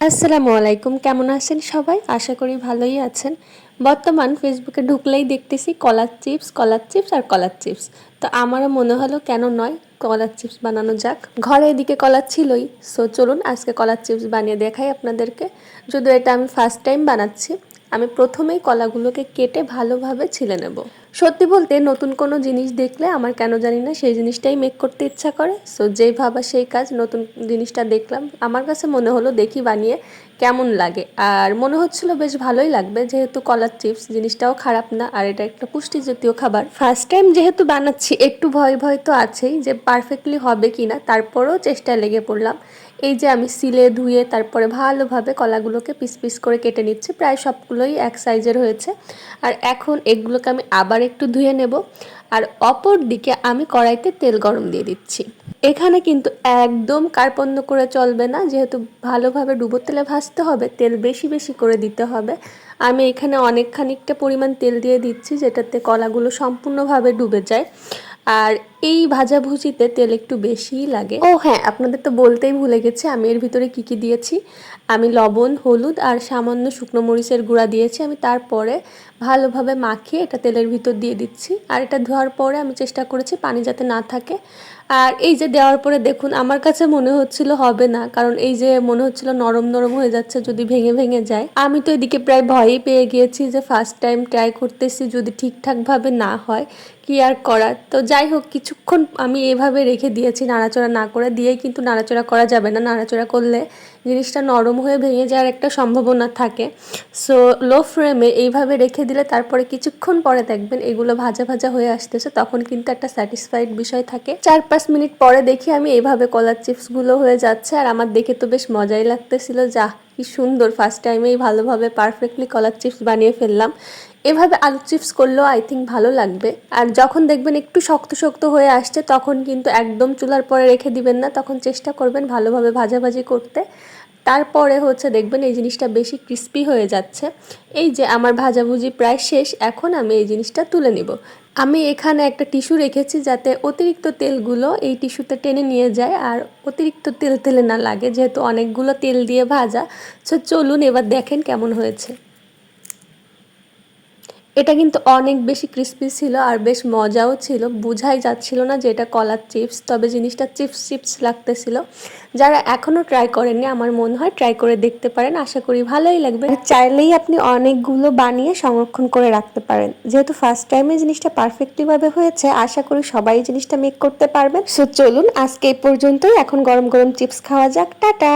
আসসালামু আলাইকুম, কেমন আছেন সবাই? আশা করি ভালোই আছেন। বর্তমান ফেসবুকে ঢুকলেই দেখতেছি কলার চিপস কলার চিপস আর কলার চিপস। তো আমারও মনে হলো কেন নয় কলার চিপস বানানো যাক। ঘরে এদিকে কলার ছিলই। সো চলুন আজকে কলার চিপস বানিয়ে দেখাই আপনাদেরকে। যদিও এটা আমি ফার্স্ট টাইম বানাচ্ছি, আমি প্রথমেই কলাগুলোকে কেটে ভালোভাবে ছিলে নেব। সত্যি বলতে নতুন কোনো জিনিস দেখলে আমার কেন জানি না, সেই জিনিসটাই মেক করতে ইচ্ছা করে। সো যেই ভাবা সেই কাজ নতুন জিনিসটা দেখলাম। আমার কাছে মনে হলো দেখি বানিয়ে কেমন লাগে। আর মনে হচ্ছিল বেশ ভালোই লাগবে, যেহেতু কলার চিপস জিনিসটাও খারাপ না, আর এটা একটা পুষ্টি জাতীয় খাবার। ফার্স্ট টাইম যেহেতু বানাচ্ছি, একটু ভয় ভয় তো আছেই যে পারফেক্টলি হবে কি না তারপরেও চেষ্টায় লেগে পড়লাম। এই যে আমি সিলে, ধুয়ে, তারপরে ভালোভাবে কলাগুলোকে পিস পিস করে কেটে নিচ্ছি, প্রায় সবগুলোই এক সাইজের হয়েছে। আর এখন এগুলোকে আমি আবার একটু ধুয়ে নেব। আর অপর দিকে আমি কড়াইতে তেল গরম দিয়ে দিচ্ছি। এখানে কিন্তু একদম কার্পণ্য করে চলবে না। যেহেতু ভালোভাবে ডুবো তেলে ভাজতে হবে, তেল বেশি বেশি করে দিতে হবে। আমি এখানে অনেক খানিকটা পরিমাণ তেল দিয়ে দিচ্ছি, যেটাতে কলাগুলো সম্পূর্ণভাবে ডুবে যায়। আর এই ভাজাভুজিতে তেল একটু বেশিই লাগে। ও হ্যাঁ আপনাদের তো বলতেই ভুলে গেছি, আমি এর ভিতরে কি কি দিয়েছি? আমি লবণ, হলুদ আর সামান্য শুকনো মরিচের গুঁড়া দিয়েছি। আমি তারপরে ভালোভাবে মাখিয়ে এটা তেলের ভিতর দিয়ে দিচ্ছি। আর এটা ধোয়ার পরে আমি চেষ্টা করেছি পানি যাতে না থাকে। আর এই যে দেওয়ার পরে দেখুন, আমার কাছে মনে হচ্ছিল হবে না, কারণ এই যে মনে হচ্ছিল নরম নরম হয়ে যাচ্ছে, যদি ভেঙে ভেঙে যায়। আমি তো এদিকে প্রায় ভয়ই পেয়ে গিয়েছি যে ফার্স্ট টাইম ট্রাই করতেছি, যদি ঠিকঠাকভাবে না হয়, কি আর করার? তো যাই হোক কিছুক্ষণ আমি এভাবে রেখে দিয়েছি, নাড়াচড়া না করে দিয়েই কিন্তু নাড়াচড়া করা যাবে না। নাড়াচড়া করলে জিনিসটা নরম হয়ে ভেঙে যাওয়ার একটা সম্ভাবনা থাকে। সো লো ফ্লেমে এইভাবে রেখে দিলে তারপরে কিছুক্ষণ পরে দেখবেন এগুলো ভাজা ভাজা হয়ে আসতেছে, তখন কিন্তু একটা স্যাটিসফাইড বিষয় থাকে। চার পাঁচ মিনিট পরে দেখি আমি এইভাবে কলার চিপসগুলো হয়ে যাচ্ছে, আর আমার দেখে তো বেশ মজাই লাগতেছিল। যা কি সুন্দর ফার্স্ট টাইমেই ভালোভাবে পারফেক্টলি কলার চিপস বানিয়ে ফেললাম। এভাবে আলু চিপস করলেও আই থিঙ্ক ভালো লাগবে। আর যখন দেখবেন একটু শক্ত শক্ত হয়ে আসছে, তখন কিন্তু একদম চুলার পরে রেখে দিবেন না। তখন চেষ্টা করবেন ভালোভাবে ভাজাভাজি করতে। তারপরে হচ্ছে দেখবেন এই জিনিসটা বেশি ক্রিস্পি হয়ে যাচ্ছে। এই যে আমার ভাজাভুজি প্রায় শেষ, এখন আমি এই জিনিসটা তুলে নিব। আমি এখানে একটা টিস্যু রেখেছি যাতে অতিরিক্ত তেলগুলো এই টিস্যুতে টেনে নিয়ে যায় আর অতিরিক্ত তেল তেলে না লাগে, যেহেতু অনেকগুলো তেল দিয়ে ভাজা। সো চলুন এবার দেখেন কেমন হয়েছে। এটা কিন্তু অনেক বেশি ক্রিস্পি ছিল আর বেশ মজাও ছিল। বোঝাই যাচ্ছিল না যে এটা কলার চিপস তবে জিনিসটা চিপস চিপস লাগতেছিল। যারা এখনও ট্রাই করেননি, আমার মনে হয় ট্রাই করে দেখতে পারেন। আশা করি ভালোই লাগবে। চাইলেই আপনি অনেকগুলো বানিয়ে সংরক্ষণ করে রাখতে পারেন। যেহেতু ফার্স্ট টাইমে জিনিসটা পারফেক্টলিভাবে হয়েছে, আশা করি সবাই জিনিসটা মেক করতে পারবেন। সো চলুন আজকে এই পর্যন্তই। এখন গরম গরম চিপস খাওয়া যাক। টাটা!